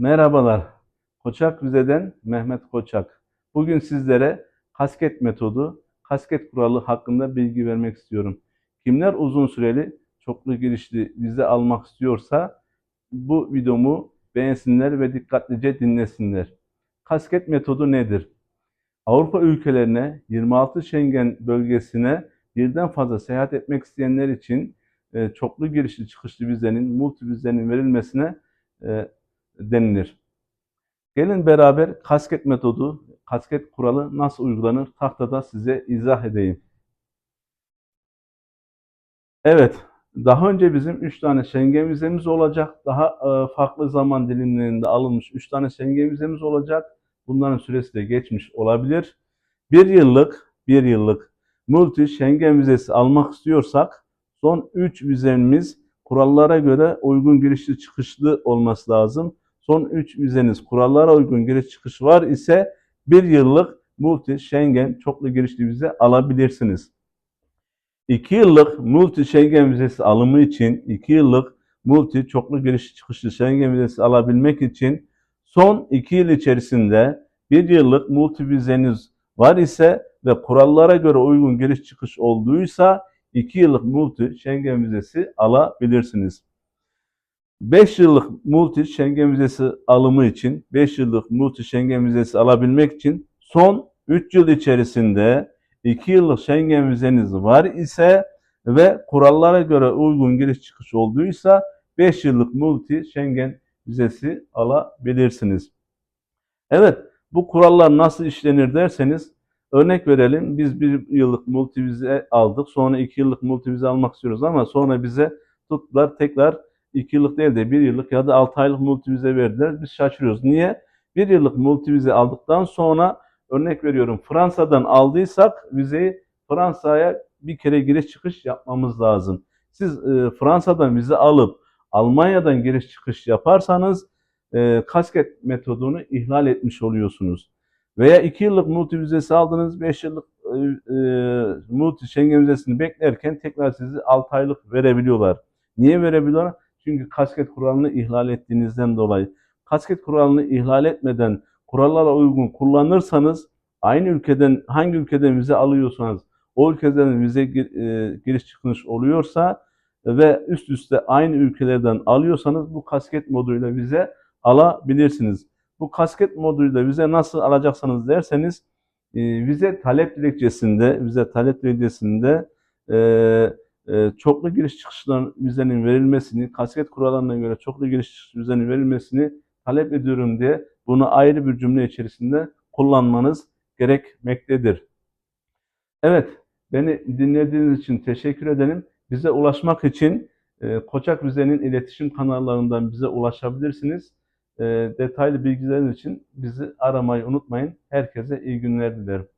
Merhabalar. Koçak Rize'den Mehmet Koçak. Bugün sizlere kasket metodu, kasket kuralı hakkında bilgi vermek istiyorum. Kimler uzun süreli çoklu girişli vize almak istiyorsa bu videomu beğensinler ve dikkatlice dinlesinler. Kasket metodu nedir? Avrupa ülkelerine 26 Schengen bölgesine birden fazla seyahat etmek isteyenler için e, çoklu girişli çıkışlı vizenin, multi vizenin verilmesine e, denilir. Gelin beraber kasket metodu, kasket kuralı nasıl uygulanır tahtada size izah edeyim. Evet, daha önce bizim 3 tane Schengen vizemiz olacak. Daha e, farklı zaman dilimlerinde alınmış 3 tane Schengen vizemiz olacak. Bunların süresi de geçmiş olabilir. Bir yıllık, bir yıllık multi Schengen vizesi almak istiyorsak son 3 vizemiz kurallara göre uygun girişli çıkışlı olması lazım. Son 3 vizeniz kurallara uygun giriş çıkış var ise bir yıllık multi Schengen çoklu girişli vize alabilirsiniz. 2 yıllık multi Schengen vizesi alımı için 2 yıllık multi çoklu giriş çıkışlı Schengen vizesi alabilmek için son 2 yıl içerisinde 1 yıllık multi vizeniz var ise ve kurallara göre uygun giriş çıkış olduysa 2 yıllık multi Schengen vizesi alabilirsiniz. 5 yıllık multi Schengen vizesi alımı için 5 yıllık multi Schengen vizesi alabilmek için son 3 yıl içerisinde 2 yıllık Schengen vizeniz var ise ve kurallara göre uygun giriş çıkış olduysa 5 yıllık multi Schengen vizesi alabilirsiniz. Evet, bu kurallar nasıl işlenir derseniz örnek verelim. Biz bir yıllık multi vize aldık. Sonra 2 yıllık multi vize almak istiyoruz ama sonra bize tuttular tekrar 2 yıllık değil de 1 yıllık ya da 6 aylık multi vize verdiler. Biz şaşırıyoruz. Niye? 1 yıllık multi vize aldıktan sonra örnek veriyorum Fransa'dan aldıysak vizeyi Fransa'ya bir kere giriş çıkış yapmamız lazım. Siz e, Fransa'dan vize alıp Almanya'dan giriş çıkış yaparsanız e, kasket metodunu ihlal etmiş oluyorsunuz. Veya 2 yıllık multi vizesi aldınız, 5 yıllık e, e, multi Schengen vizesini beklerken tekrar sizi 6 aylık verebiliyorlar. Niye verebiliyorlar? Çünkü kasket kuralını ihlal ettiğinizden dolayı. Kasket kuralını ihlal etmeden kurallara uygun kullanırsanız aynı ülkeden hangi ülkeden vize alıyorsanız o ülkeden vize e, giriş çıkış oluyorsa ve üst üste aynı ülkelerden alıyorsanız bu kasket moduyla vize alabilirsiniz. Bu kasket moduyla vize nasıl alacaksanız derseniz e, vize talep dilekçesinde vize talep dilekçesinde e, e, çoklu giriş çıkışların vizenin verilmesini, kasket kurallarına göre çoklu giriş çıkış vizenin verilmesini talep ediyorum diye bunu ayrı bir cümle içerisinde kullanmanız gerekmektedir. Evet, beni dinlediğiniz için teşekkür ederim. Bize ulaşmak için e, Koçak Rize'nin iletişim kanallarından bize ulaşabilirsiniz. E, detaylı bilgileriniz için bizi aramayı unutmayın. Herkese iyi günler dilerim.